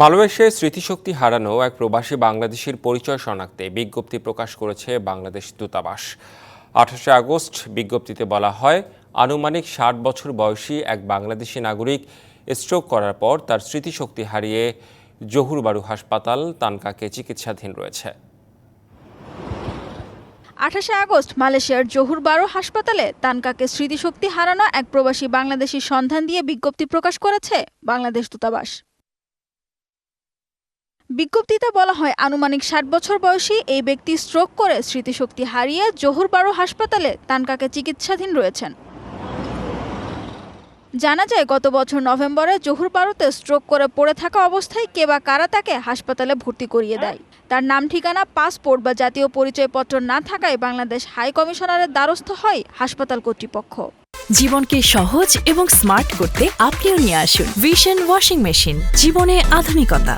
মালয়েশিয়ায় স্মৃতিশক্তি হারানো এক প্রবাসী বাংলাদেশির পরিচয় শনাক্তে বিজ্ঞপ্তি প্রকাশ করেছে বাংলাদেশ দূতাবাস। আঠাশে আগস্ট বিজ্ঞপ্তিতে বলা হয়, আনুমানিক ষাট বছর বয়সী এক বাংলাদেশি নাগরিক স্ট্রোক করার পর তার স্মৃতিশক্তি হারিয়ে জহুরবারু হাসপাতাল তানকাকে চিকিৎসাধীন রয়েছে। আঠাশে আগস্ট মালয়েশিয়ার জহুর বারো হাসপাতালে তানকাকে স্মৃতিশক্তি হারানো এক প্রবাসী বাংলাদেশির সন্ধান দিয়ে বিজ্ঞপ্তি প্রকাশ করেছে বাংলাদেশ দূতাবাস। বিজ্ঞপ্তিতে বলা হয়, আনুমানিক ষাট বছর বয়সী এই ব্যক্তি স্ট্রোক করে স্মৃতিশক্তি হারিয়ে জহুর বারো হাসপাতালে তানকাকে চিকিৎসাধীন রয়েছেন। জানা যায়, গত বছর নভেম্বরে জহুর বারোতে স্ট্রোক করে পড়ে থাকা অবস্থায় কে বা কারা তাকে হাসপাতালে ভর্তি করিয়ে দেয়। তার নাম, ঠিকানা, পাসপোর্ট বা জাতীয় পরিচয়পত্র না থাকায় বাংলাদেশ হাই কমিশনারের দ্বারস্থ হয় হাসপাতাল কর্তৃপক্ষ। জীবনকে সহজ এবং স্মার্ট করতে আপনিও নিয়ে আসুন। ভিশন ওয়াশিং মেশিন জীবনে আধুনিকতা।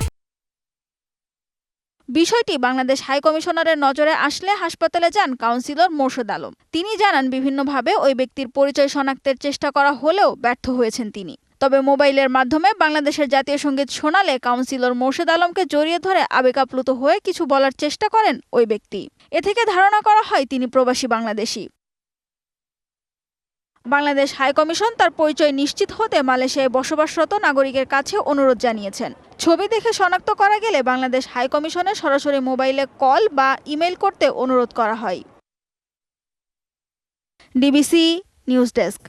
বিষয়টি বাংলাদেশ হাই কমিশনারের নজরে আসলে হাসপাতালে যান কাউন্সিলর মোর্শেদ আলম। তিনি জানান, বিভিন্নভাবে ওই ব্যক্তির পরিচয় শনাক্তের চেষ্টা করা হলেও ব্যর্থ হয়েছেন তিনি। তবে মোবাইলের মাধ্যমে বাংলাদেশের জাতীয় সংগীত শোনালে কাউন্সিলর মোর্শেদ আলমকে জড়িয়ে ধরে আবেগাপ্লুত হয়ে কিছু বলার চেষ্টা করেন ওই ব্যক্তি। এ থেকে ধারণা করা হয়, তিনি প্রবাসী বাংলাদেশি। বাংলাদেশ হাইকমিশন তার পরিচয় নিশ্চিত হতে মালয়েশিয়ায় বসবাসরত নাগরিকের কাছে অনুরোধ জানিয়েছেন। ছবি দেখে শনাক্ত করা গেলে বাংলাদেশ হাইকমিশনে সরাসরি মোবাইলে কল বা ইমেল করতে অনুরোধ করা হয়। DBC news desk.